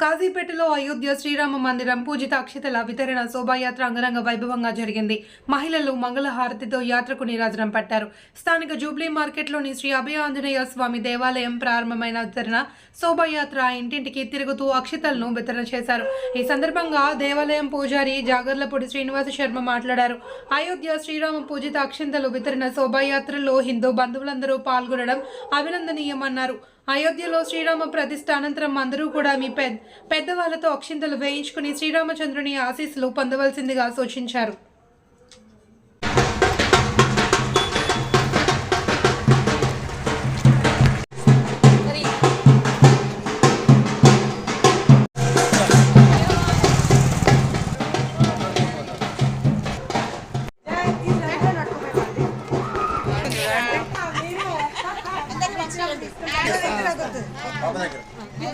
కాజీపేటలో అయోధ్య శ్రీరామ మందిరం పూజిత అక్షతల వితరణ శోభాయాత్ర అంగరంగ వైభవంగా జరిగింది. మహిళలు మంగళహారతితో యాత్రకు నీరాజనం పట్టారు. స్థానిక జూబ్లీ మార్కెట్లోని శ్రీ అభయ ఆంజనేయ స్వామి దేవాలయం ప్రారంభమైన వితరణ శోభాయాత్ర ఇంటింటికి తిరుగుతూ అక్షతలను వితరణ చేశారు. ఈ సందర్భంగా దేవాలయం పూజారి జాగర్లపూడి శ్రీనివాస శర్మ మాట్లాడారు. అయోధ్య శ్రీరామ పూజిత అక్షంతలు వితరణ శోభాయాత్రలో హిందూ బంధువులందరూ పాల్గొనడం అభినందనీయమన్నారు. అయోధ్యలో శ్రీరామ ప్రతిష్ఠ అనంతరం అందరూ కూడా మీ పెద్ద పెద్దవాళ్ళతో అక్షింతలు వేయించుకుని శ్రీరామచంద్రుని ఆశీస్సులు పొందవలసిందిగా సూచించారు.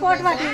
കോട്ട് മാറ്റി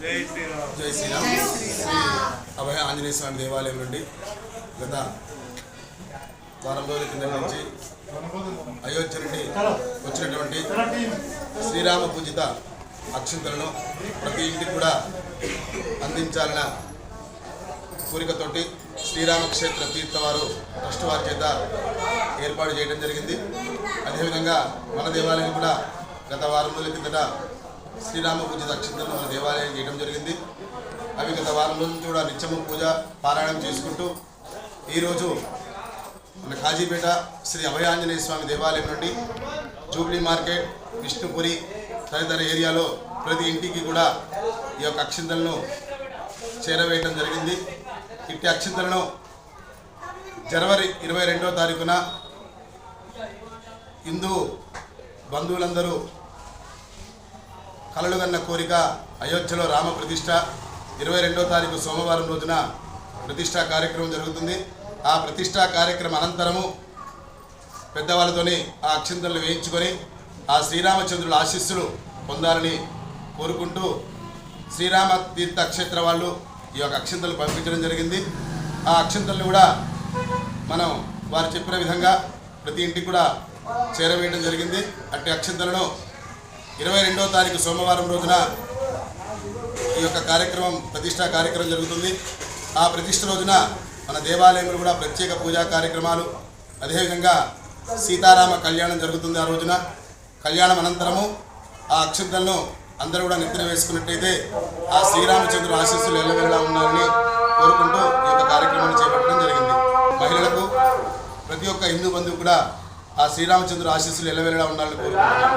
జై శ్రీరామ్. అభయ ఆంజనేయ స్వామి దేవాలయం నుండి గత వారం రోజుల కింద నుంచి అయోధ్య నుండి వచ్చినటువంటి శ్రీరామ పూజిత అక్షింతలను ప్రతి ఇంటికి కూడా అందించాలన్న కోరికతోటి శ్రీరామక్షేత్ర తీర్థవారు ట్రస్ట్ వారి చేత ఏర్పాటు చేయడం జరిగింది. అదేవిధంగా మన దేవాలయం కూడా గత వారం రోజుల కిందట శ్రీరామ పూజ అక్షంతలను మన దేవాలయం చేయడం జరిగింది. అవి గత వారం రోజులు నుంచి కూడా నిత్యము పూజ పారాయణం చేసుకుంటూ ఈరోజు మన కాజీపేట శ్రీ అభయాంజనేయ స్వామి దేవాలయం నుండి జూబ్లీ మార్కెట్ విష్ణుపురి తదితర ఏరియాలో ప్రతి ఇంటికి కూడా ఈ యొక్క అక్షింతలను చేరవేయడం జరిగింది. ఇట్టి అక్షింతలను జనవరి ఇరవై రెండో తారీఖున హిందూ బంధువులందరూ కలలుగన్న కోరిక అయోధ్యలో రామ ప్రతిష్ట ఇరవై రెండో తారీఖు సోమవారం రోజున ప్రతిష్టా కార్యక్రమం జరుగుతుంది. ఆ ప్రతిష్టా కార్యక్రమ అనంతరము పెద్దవాళ్ళతోని ఆ అక్షింతలను వేయించుకొని ఆ శ్రీరామచంద్రుల ఆశీస్సులు పొందాలని కోరుకుంటూ శ్రీరామ తీర్థ క్షేత్ర వాళ్ళు ఈ యొక్క అక్షింతలు పంపించడం జరిగింది. ఆ అక్షింతలను కూడా మనం వారు చెప్పిన విధంగా ప్రతి ఇంటికి కూడా చేరవేయడం జరిగింది. అట్టి అక్షింతలను ఇరవై రెండవ తారీఖు సోమవారం రోజున ఈ యొక్క కార్యక్రమం ప్రతిష్టా కార్యక్రమం జరుగుతుంది. ఆ ప్రతిష్ట రోజున మన దేవాలయంలో కూడా ప్రత్యేక పూజా కార్యక్రమాలు అదేవిధంగా సీతారామ కళ్యాణం జరుగుతుంది ఆ రోజున. కళ్యాణం అనంతరము ఆ అక్షంతలను అందరూ కూడా నిద్ర వేసుకున్నట్టయితే ఆ శ్రీరామచంద్రుడు ఆశీస్సులు ఎల్లవెల్లా ఉన్నారని కోరుకుంటూ ఈ యొక్క కార్యక్రమాన్ని చేపట్టడం జరిగింది. మహిళలకు ప్రతి ఒక్క హిందూ బంధువు కూడా ఆ శ్రీరామచంద్రుడు ఆశీస్సులు ఎల్లవెల్లడా ఉండాలని కోరుకుంటున్నాను.